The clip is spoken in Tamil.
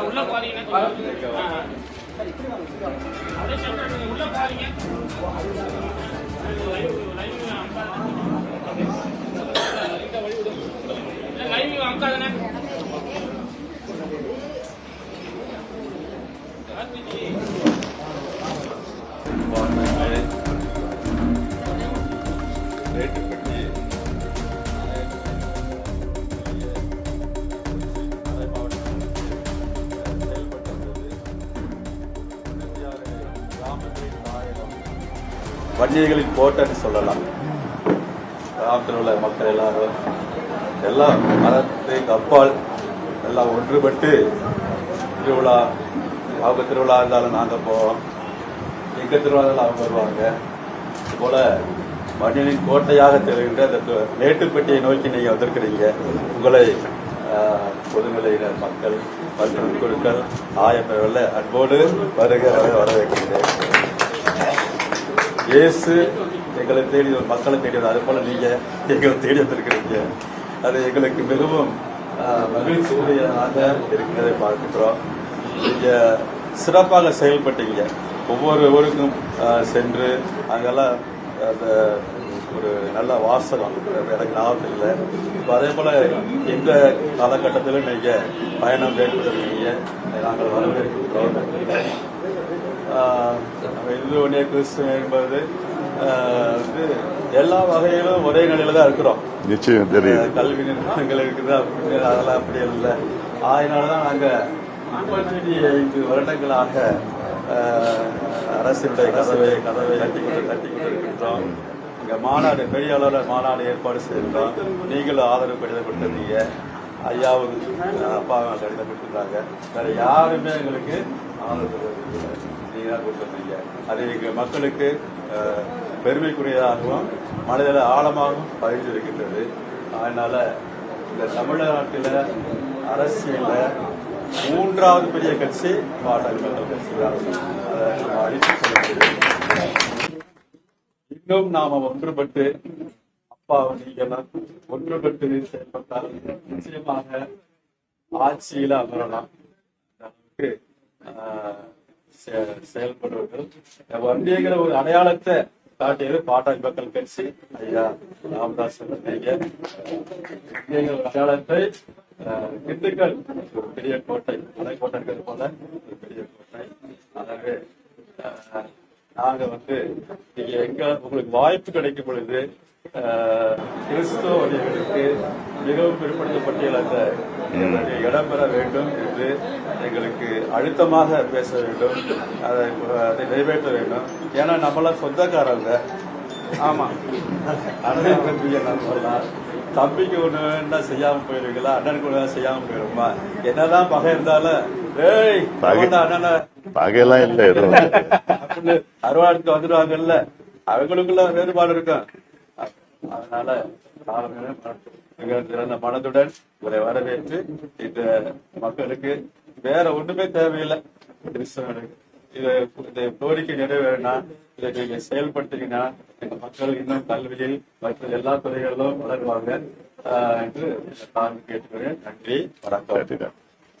உள்ள போறீங்கன்னா அப்படியே சென்டர் நீங்க உள்ள போறீங்க லைவ் அமுக்காதானே வன்னியர்களின் கோட்டைன்னு சொல்லலாம். கிராமத்தில் உள்ள மக்கள் எல்லாரும் எல்லாம் மதத்தையும் அப்பால் எல்லாம் ஒன்றுபட்டு திருவிழா அவங்க திருவிழா இருந்தாலும் நாங்கள் போவோம். எங்கள் திருவிழா இருந்தாலும் அவங்க வருவாங்க. இதுபோல் போல கோட்டையாக தெரிகின்ற அந்த மேட்டுப்பட்டியை நோக்கி நீங்கள் வந்திருக்கிறீங்க. உங்களை பொதுநிலையினர் மக்கள் மற்றும் குழுக்கள் ஆயப்பெறவில்ல அன்போடு வருக வர வரவேற்கிறேன். இயேசு எங்களை தேடி மக்களை தேடி வந்தார். அது போல நீங்க எங்களை தேடி வந்திருக்கிறீங்க. அது எங்களுக்கு மிகவும் ஆஹ், இருக்கிறதை பார்க்கிறோம். நீங்க சிறப்பாக செயல்பட்டீங்க. ஒவ்வொரு ஊருக்கும் சென்று அங்கெல்லாம் அந்த ஒரு நல்ல வாசகம் எனக்கு ஞாபகம் இல்லை. இப்போ அதே போல இந்த காலகட்டத்திலும் நீங்க பயணம் மேற்கொண்டிருக்கீங்க. நாங்கள் வரவேற்கிறோம். இந்து கிறிஸ்துவ என்பது வந்து எல்லா வகையிலும் ஒரே நிலையில தான் இருக்கிறோம். நிச்சயம் தெரியுது. ஆஹ் கல்வி நிறுவனங்கள் இருக்குது அதெல்லாம் அப்படி இல்லை. அதனால தான் நாங்கள் முப்பத்தி ஐந்து வருடங்களாக அரசினுடைய கதவை கதவை தட்டி கொண்டு இருக்கின்றோம். இங்க மாநாடு பெரிய அளவில் மாநாடு ஏற்பாடு செய்திருந்தோம் நீங்களும் ஆதரவு கடிதம் கொடுத்திருந்தீங்க ஐயாவும் அப்பாவும் கடிதம் கொடுத்துருந்தாங்க வேற யாருமே எங்களுக்கு ஆதரவு கொடுக்கல. கொடுத்துருந்தீங்க அது எங்கள் மக்களுக்கு பெருமைக்குரியதாகவும் மனதில் ஆழமாகவும் பதிஞ்சிருக்கின்றது அதனால இந்த தமிழ்நாட்டில் அரசியலில் மூன்றாவது பெரிய கட்சி பாட்டாளி மக்கள் கட்சி தான். அதை அழித்து இன்னும் நாம ஒன்றுபட்டு அப்பா நீங்கெல்லாம் ஒன்றுபட்டு செயல்பட்டால் நிச்சயமாக ஆட்சியில அமரலாம். செ- செயல்படுவர்கள் வண்டிங்கிற ஒரு அடையாளத்தை காட்டியது பாட்டாளி மக்கள் கட்சி ஐயா ராமதாஸ் வண்டிங்கிற ஒரு அடையாளத்தை ஆஹ், திண்டுக்கல் ஒரு பெரிய கோட்டை மலைக்கோட்டை இருக்கிறது போல ஒரு பெரிய கோட்டை. ஆகவே ஆஹ், நாங்க வந்து நீங்க எங்க உங்களுக்கு வாய்ப்பு கிடைக்கும் பொழுது ஆஹ், கிறிஸ்துவ வழிகளுக்கு மிகவும் அந்த இடம் பெற வேண்டும் என்று எங்களுக்கு அழுத்தமாக பேச வேண்டும். அதை அதை நிறைவேற்ற வேண்டும். ஏன்னா நம்மளாம் சொந்தக்காரங்க. ஆமா. அண்ணன் தம்பியை சொல்லலாம் தம்பிக்கு ஒண்ணு வேணா செய்யாம போயிருவீங்களா? அண்ணனுக்கு ஒண்ணு செய்யாம போயிருமா என்னதான் பகை இருந்தாலும் ஏய் அண்ணனை. பகையெல்லாம் இல்லை அப்படின்னு அருவாளுக்கு வந்துடுவாங்கல்ல அவங்களுக்குள்ள வேறுபாடு இருக்கும். அதனால காலமே மிக திறந்த மனதுடன் உங்களை வரவேற்று இந்த மக்களுக்கு வேற ஒண்ணுமே தேவையில்லை. இதை இந்த கோரிக்கை நிறைவேறினா இதை நீங்க செயல்படுத்தீங்கன்னா எங்க மக்கள் இன்னும் கல்வியில் மற்ற எல்லா துறைகளிலும் வளருவாங்க என்று நான் கேட்டுக்கிறேன் நன்றி. வணக்கம்.